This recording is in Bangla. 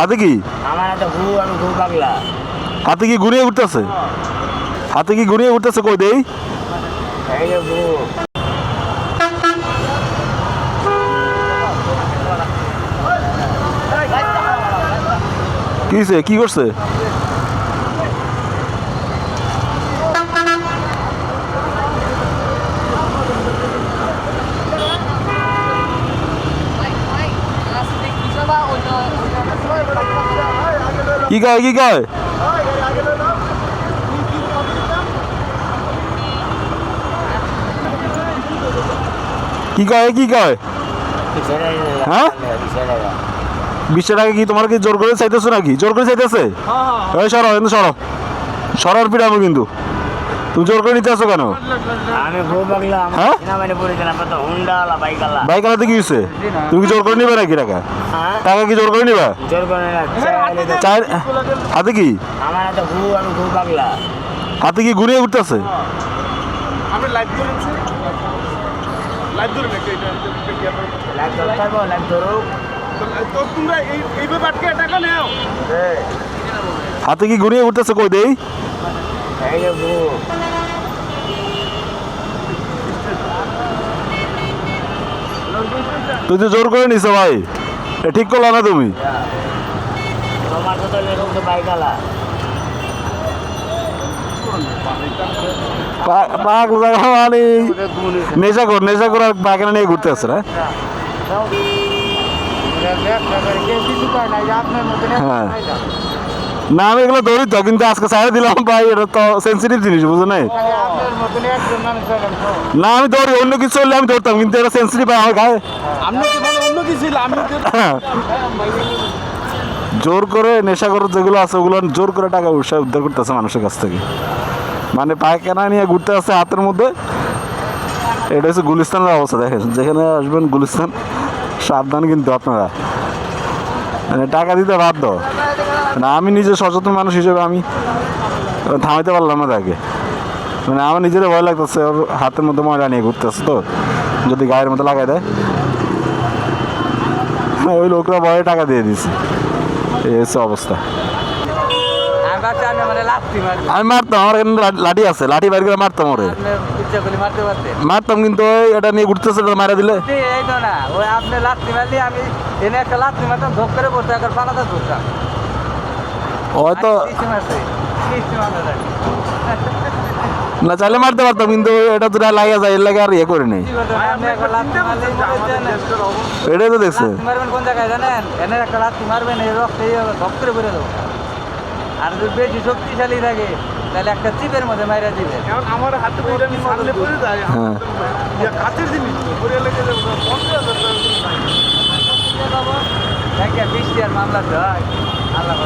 হাতে কি? আমার ঘু আমি ঘু পাগলা। হাতে কি ঘুরিয়ে উঠতেছে? হাতে কি ঘুরিয়ে উঠতেছে কই দেই? কি? কি করছে? কি কয় কি কয়? কি কয় কি কয়? হ্যাঁ? ছেড়ে বিশ টাকা কি তোমার কি জোর করে চাইতেছো নাকি? জোর করে চাইতেছে? এই সরো কিন্তু সরো। সরার পিড়াবো কিন্তু। তুমি জোর করে নিতে আসো কেন? হ্যাঁ? মানে বাইক আলাদা কি হয়েছে তুমি কি জোর করে নিবে নাকি টাকা? হ্যাঁ? টাকা কি জোর করে নিবা? হাতে কি? হাতে কি ঘুরিয়ে উঠতেছে? নেও। হাতে কি ঘুরিয়ে উঠতেছে কই দেই? এই যে তুই তো জোর করে নিছো ভাই ঠিক করলা না তুমি? পাগল জায়গা মানে নেশা কর নেশা করে বাগানে নিয়ে ঘুরতে আসছে না? হ্যাঁ। না আমি এগুলো ধরি তো কিন্তু আজকে সাইডে দিলাম ভাই এটা তো সেন্সিটিভ জিনিস বুঝো নাই? না আমি ধরি অন্য কিছু হলে আমি ধরতাম কিন্তু এটা সেন্সিটিভ আমার গায়ে। তো জোর করে নেশা করে যেগুলো আছে ওগুলো জোর করে টাকা উৎসাহ উদ্ধার করতেছে মানুষের কাছ থেকে। মানে পায়খানা নিয়ে ঘুরতে আসছে হাতের মধ্যে। এটা হচ্ছে গুলিস্তানের অবস্থা দেখেন। যেখানে আসবেন গুলিস্তান সাবধান কিন্তু আপনারা। মানে টাকা দিতে বাধ্য। না আমি নিজে সচেতন মানুষ হিসেবে আমি থামাইতে পারলাম না তাকে। মানে আমার নিজের ভয় লাগতেছে ওর হাতের মধ্যে ময়লা নিয়ে ঘুরতেছে তো যদি গায়ের মধ্যে লাগাই দেয়। ওই লোকরা ভয়ে টাকা দিয়ে দিছে এই হচ্ছে অবস্থা। আমি মারবেন আমি মারতাম আমার এখানে লাঠি আছে লাঠি বাইর করে মারতাম ওরে। মারতাম কিন্তু ওই এটা নিয়ে ঘুরতেছে মারা দিলে। এই তো না ওই আপনি লাথি মারলে আমি এনে একটা লাথি মারতাম ধপ করে পড়তে একবার পালাতে ধরতাম। হয়তো দেখ। না চাইলে মারতে পারতাম কিন্তু এটা তো লাগিয়ে যায় এর লাগে আর ইয়ে করে নেই। এটাই তো দেখছে। কোন জায়গায় জানেন? এনে একটা লাথি মারবেন এই রক্ত এই ধপ করে পড়ে দেবো আর যদি বেশি শক্তিশালী থাকে তাহলে একটা চিপের মধ্যে মাইরা দিবে। এখন আমার হাতে নিয়ে পড়ে যায় হ্যাঁ। ইয়া কাছের জিনিস পড়ে লেগে যাবে টাকা দেখে মামলা হয়। আল্লাহ।